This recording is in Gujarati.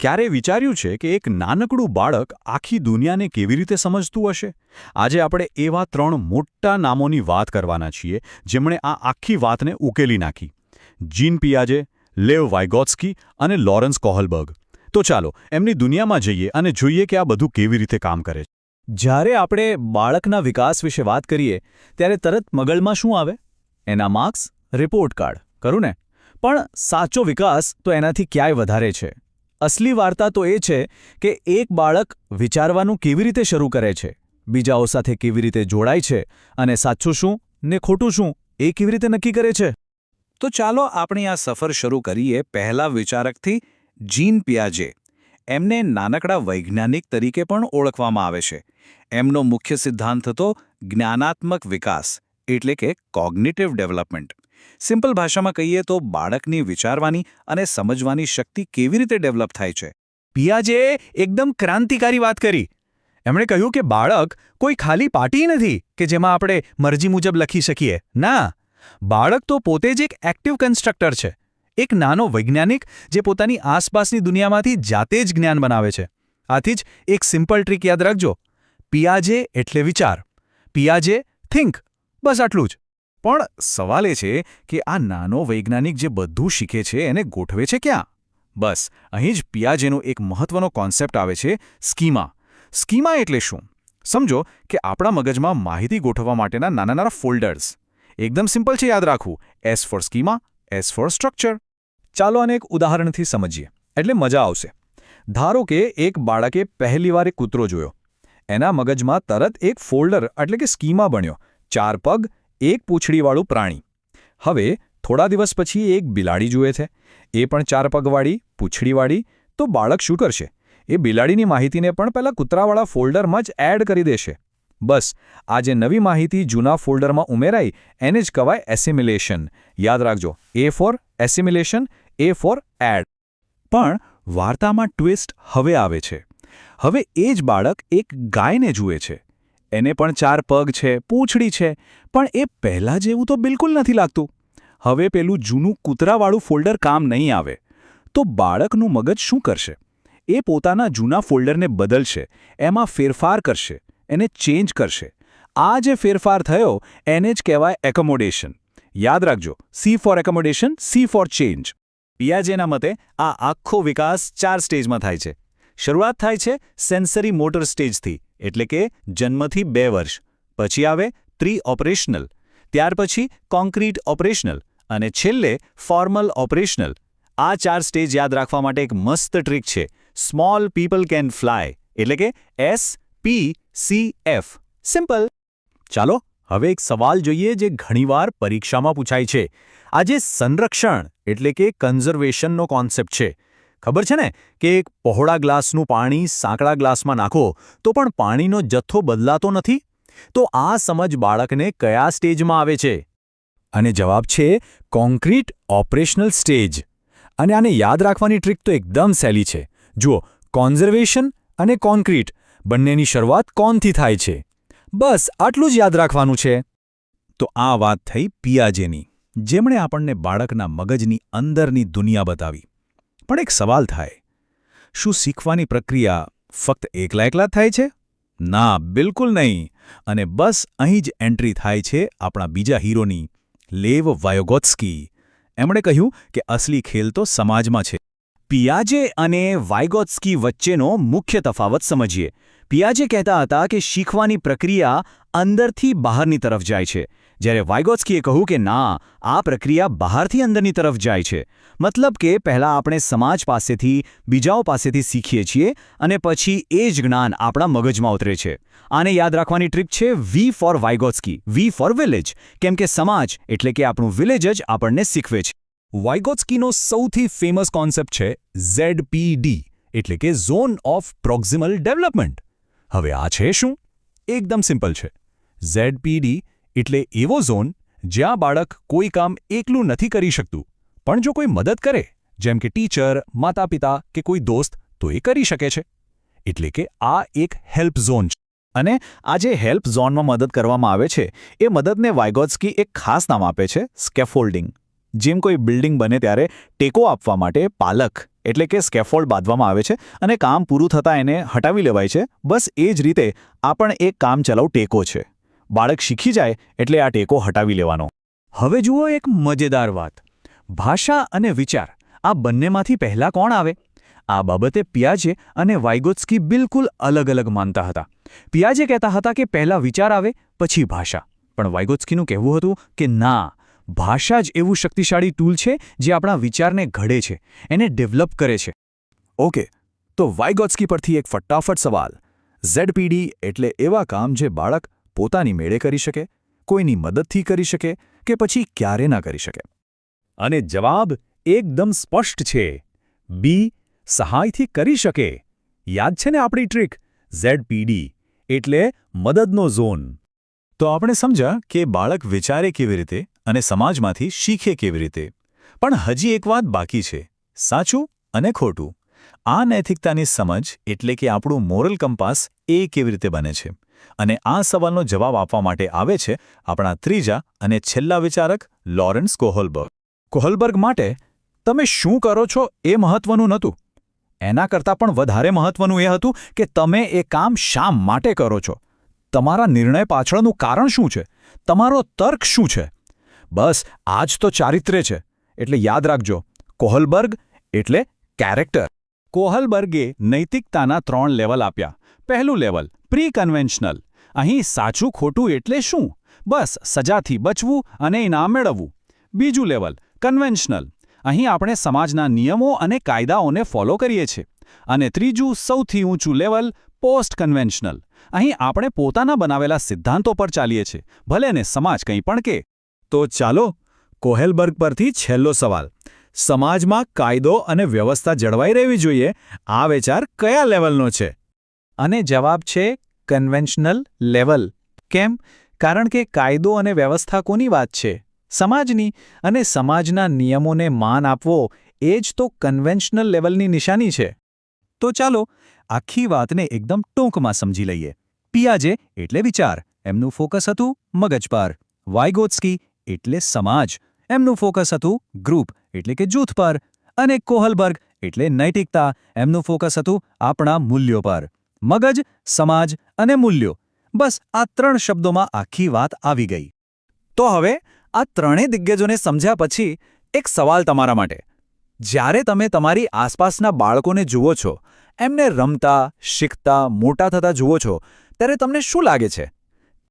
ક્યારે વિચાર્યું છે કે એક નાનકડું બાળક આખી દુનિયાને કેવી રીતે સમજતું હશે? આજે આપણે એવા ત્રણ મોટા નામોની વાત કરવાના છીએ જેમણે આ આખી વાતને ઉકેલી નાખી. જીન પિયાજે, લેવ વાઇગોત્સ્કી અને લોરેન્સ કોહલબર્ગ. તો ચાલો, એમની દુનિયામાં જઈએ અને જોઈએ કે આ બધું કેવી રીતે કામ કરે છે. જ્યારે આપણે બાળકના વિકાસ વિશે વાત કરીએ, ત્યારે તરત મગજમાં શું આવે? એના માર્ક્સ રિપોર્ટ કાર્ડ ખરું ને? પણ સાચો વિકાસ તો એનાથી ક્યાંય વધારે છે. અસલી વાર્તા તો એ છે કે એક બાળક વિચારવાનું કેવી રીતે શરૂ કરે છે? બીજાઓ સાથે કેવી રીતે જોડાય છે? અને સાચું શું ને ખોટું શું એ કેવી રીતે નક્કી કરે છે? તો ચાલો આપણે આ સફર શરૂ કરીએ પહેલા વિચારકથી જીન પિયાજે. એમને નાનકડા વૈજ્ઞાનિક તરીકે પણ ઓળખવામાં આવે છે. એમનો મુખ્ય સિદ્ધાંત હતો જ્ઞાનાત્મક વિકાસ, એટલે કે કોગ્નિટિવ ડેવલપમેન્ટ સિમ્પલ ભાષામાં કહીએ તો બાળકની વિચારવાની અને સમજવાની શક્તિ કેવી રીતે ડેવલપ થાય છે? પિયાજે એકદમ ક્રાંતિકારી વાત કરી. એમણે કહ્યું કે બાળક કોઈ ખાલી પાટી નથી કે જેમાં આપણે મરજી મુજબ લખી શકીએ. ના, બાળક તો પોતે જ એક એક્ટિવ કન્સ્ટ્રક્ટર છે. એક નાનો વૈજ્ઞાનિક જે પોતાની આસપાસની દુનિયામાંથી જાતે જ જ્ઞાન બનાવે છે. આથી જ એક સિમ્પલ ટ્રીક યાદ રાખજો. પિયાજે એટલે વિચાર. પિયાજે થિંક બસ આટલું જ. પણ સવાલ એ છે કે આ નાનો વૈજ્ઞાનિક જે બધું શીખે છે એને ગોઠવે છે ક્યાં? બસ, અહીં જ પિયાજેનો એક મહત્વનો કોન્સેપ્ટ આવે છે, સ્કીમા. સ્કીમા એટલે શું? સમજો કે આપણા મગજમાં માહિતી ગોઠવવા માટેના નાના નાના ફોલ્ડર્સ. એકદમ સિમ્પલ છે યાદ રાખવું. S for schema, S for structure. ચાલો આને એક ઉદાહરણથી સમજીએ. એટલે મજા આવશે. ધારો કે એક બાળકે પહેલીવાર એક કૂતરો જોયો. એના મગજમાં તરત એક ફોલ્ડર, એટલે કે સ્કીમા બન્યો. ચાર પગ એક પૂંછડીવાળું પ્રાણી. હવે, થોડા દિવસ પછી એક બિલાડી જુએ છે. એ પણ ચાર પગવાળી, પૂંછડીવાળી, તો બાળક શું કરશે? એ બિલાડીની માહિતીને પણ પહેલાં કૂતરાવાળા ફોલ્ડરમાં જ એડ કરી દેશે. બસ આ જે નવી માહિતી જૂના ફોલ્ડરમાં ઉમેરાઈ, એને જ કહેવાય એસિમ્યુલેશન યાદ રાખજો, A for assimilation A for add. પણ, વાર્તામાં ટ્વિસ્ટ હવે આવે છે. હવે એ જ બાળક એક ગાયને જુએ છે. એને પણ ચાર પગ છે, પૂંછડી છે, પણ એ પહેલાં જેવું તો બિલકુલ નથી લાગતું. હવે પેલું જૂનું કૂતરાવાળું ફોલ્ડર કામ નહીં આવે. તો બાળકનું મગજ શું કરશે? એ પોતાના જૂના ફોલ્ડરને બદલશે, એમાં ફેરફાર કરશે, એને ચેન્જ કરશે. આ જે ફેરફાર થયો, એને જ કહેવાય એકોમોડેશન. યાદ રાખજો, C for accommodation, C for change. પિયાજેના મતે આ આખો વિકાસ ચાર સ્ટેજમાં થાય છે. શરૂઆત થાય છે સેન્સરી મોટર સ્ટેજથી. એટલે કે જન્મથી બે વર્ષ, પછી આવે ત્રી ઓપરેશનલ ત્યાર પછી કોન્ક્રીટ ઓપરેશનલ અને છેલ્લે ફોર્મલ ઓપરેશનલ. આ ચાર સ્ટેજ યાદ રાખવા માટે એક મસ્ત ટ્રીક છે, સ્મોલ પીપલ કેન ફ્લાય, એટલે કે S P C F. Simple. ચાલો, હવે એક સવાલ જોઈએ જે ઘણીવાર પરીક્ષામાં પૂછાય છે. આજે સંરક્ષણ એટલે કે કન્ઝર્વેશનનો કોન્સેપ્ટ છે. ખબર છે ને કે એક પહોળા ગ્લાસનું પાણી સાંકડા ગ્લાસમાં નાખો તો પણ પાણીનો જથ્થો બદલાતો નથી? તો આ સમજ બાળકને કયા સ્ટેજમાં આવે છે? અને જવાબ છે, કોન્ક્રીટ ઓપરેશનલ સ્ટેજ. અને આને યાદ રાખવાની ટ્રીક તો એકદમ સહેલી છે. જુઓ, કોન્ઝર્વેશન અને કોન્ક્રીટ બંનેની શરૂઆત કોનથી થાય છે? બસ, આટલું જ યાદ રાખવાનું છે. તો આ વાત થઈ પિયાજેની, જેમણે આપણને બાળકના મગજની અંદરની દુનિયા બતાવી. પણ એક સવાલ થાય. શું શીખવાની પ્રક્રિયા ફક્ત એકલા એકલા થાય છે? ના, બિલકુલ નહીં. અને બસ અહીં જ એન્ટ્રી થાય છે આપણા બીજા હીરોની, લેવ વાયોગોત્સ્કી. એમણે કહ્યું કે અસલી ખેલ તો સમાજમાં છે. પિયાજે અને વાયગોત્સ્કી વચ્ચેનો મુખ્ય તફાવત સમજીએ. પિયાજે કહેતા હતા કે શીખવાની પ્રક્રિયા અંદરથી બહારની તરફ જાય છે. જ્યારે વાયગોત્સ્કીએ કહ્યું કે ના, આ પ્રક્રિયા બહારથી અંદરની તરફ જાય છે. મતલબ કે પહેલાં આપણે સમાજ પાસેથી, બીજાઓ પાસેથી શીખીએ છીએ અને પછી એ જ જ્ઞાન આપણા મગજમાં ઉતરે છે. આને યાદ રાખવાની ટ્રીક છે V for Vygotsky V for village કેમ કે સમાજ એટલે કે આપણું વિલેજ જ આપણને શીખવે છે. વાયગોત્સ્કીનો સૌથી ફેમસ કોન્સેપ્ટ છે ઝેડપીડી, એટલે કે ઝોન ઓફ પ્રોક્ઝિમલ ડેવલપમેન્ટ હવે આ છે શું? એકદમ સિમ્પલ છે. ઝેડપીડી એટલે એવો ઝોન જ્યાં બાળક કોઈ કામ એકલું નથી કરી શકતું, પણ જો કોઈ મદદ કરે, જેમ કે ટીચર માતા પિતા કે કોઈ દોસ્ત, તો એ કરી શકે છે. એટલે કે આ એક હેલ્પ ઝોન છે. અને આ જે હેલ્પ ઝોનમાં મદદ કરવામાં આવે છે, એ મદદને વાયગોત્સકી એક ખાસ નામ આપે છે, સ્કેફોલ્ડિંગ. જેમ કોઈ બિલ્ડિંગ બને ત્યારે ટેકો આપવા માટે પાલક, એટલે કે સ્કેફોલ્ડ બાંધવામાં આવે છે અને કામ પૂરું થતાં એને હટાવી લેવાય છે. બસ એ જ રીતે આ પણ એક કામચલાઉ ટેકો છે. બાળક શીખી જાય એટલે આ ટેકો હટાવી લેવાનો. હવે જુઓ એક મજેદાર વાત. ભાષા અને વિચાર, આ બંનેમાંથી પહેલા કોણ આવે? આ બાબતે પિયાજે અને વાઇગોત્સકી બિલકુલ અલગ અલગ માનતા હતા. પિયાજે કહેતા હતા કે પહેલા વિચાર આવે, પછી ભાષા. પણ વાઇગોત્સ્કીનું કહેવું હતું કે ના, ભાષા જ એવું શક્તિશાળી ટૂલ છે જે આપણા વિચારને ઘડે છે, એને ડેવલપ કરે છે. ઓકે, તો વાયગોત્સ્કી પરથી એક ફટાફટ સવાલ. ઝેડપીડી એટલે એવા કામ જે બાળક પોતાની મેળે કરી શકે, કોઈની મદદથી કરી શકે કે પછી ક્યારે ના કરી શકે? અને જવાબ એકદમ સ્પષ્ટ છે. બી સહાયથી કરી શકે. યાદ છે ને આપણી ટ્રીક? ઝેડપીડી, એટલે મદદનો ઝોન. તો આપણે સમજ્યા કે બાળક વિચારે કેવી રીતે અને સમાજમાંથી શીખે કેવી રીતે. પણ હજી એક વાત બાકી છે. સાચું અને ખોટું. આ નૈતિકતાની સમજ એટલે કે આપણું મોરલ કંપાસ એ કેવી રીતે બને છે. અને આ સવાલનો જવાબ આપવા માટે આવે છે આપણા ત્રીજા અને છેલ્લા વિચારક લોરેન્સ કોહલબર્ગ. કોહલબર્ગ માટે, તમે શું કરો છો એ મહત્વનું નહોતું. એના કરતાં પણ વધારે મહત્વનું એ હતું કે તમે એ કામ શા માટે કરો છો. તમારા નિર્ણય પાછળનું કારણ શું છે? તમારો તર્ક શું છે? બસ આ જ તો ચારિત્ર્ય છે. એટલે યાદ રાખજો, કોહલબર્ગ એટલે કેરેક્ટર. કોહલબર્ગે નૈતિકતાના ત્રણ લેવલ આપ્યા. પહેલું લેવલ પ્રી કન્વેન્શનલ અહીં સાચું ખોટું એટલે શું? બસ, સજાથી બચવું અને ઇનામ મેળવવું. બીજું લેવલ કન્વેન્શનલ અહીં આપણે સમાજના નિયમો અને કાયદાઓને ફોલો કરીએ છીએ. અને ત્રીજું, સૌથી ઊંચું લેવલ પોસ્ટ કન્વેન્શનલ અહીં આપણે પોતાના બનાવેલા સિદ્ધાંતો પર ચાલીએ છીએ. ભલે ને સમાજ કંઈ પણ કે. તો ચાલો, કોહેલબર્ગ પરથી છેલ્લો સવાલ. સમાજમાં કાયદો અને વ્યવસ્થા જળવાઈ રહેવી જોઈએ. આ વિચાર કયા લેવલનો છે? અને જવાબ છે કન્વેન્શનલ લેવલ કેમ? કારણ કે કાયદો અને વ્યવસ્થા કોની વાત છે? સમાજની. અને સમાજના નિયમોને માન આપવો એ જ તો કન્વેન્શનલ લેવલની નિશાની છે. તો ચાલો આખી વાતને એકદમ ટૂંકમાં સમજી લઈએ. પિયાજે એટલે વિચાર. એમનું ફોકસ હતું મગજ પર વાઇગોત્સ્કી એટલે સમાજ. એમનું ફોકસ હતું ગ્રુપ એટલે કે જૂથ પર અને કોહલબર્ગ એટલે નૈતિકતા. એમનું ફોકસ હતું આપણા મૂલ્યો પર. મગજ, સમાજ અને મૂલ્યો. બસ આ ત્રણ શબ્દોમાં આખી વાત આવી ગઈ. તો હવે આ ત્રણેય દિગ્ગજોને સમજ્યા પછી એક સવાલ તમારા માટે. જ્યારે તમે તમારી આસપાસના બાળકોને જુઓ છો, એમને રમતા, શીખતા, મોટા થતા જુઓ છો, ત્યારે તમને શું લાગે છે?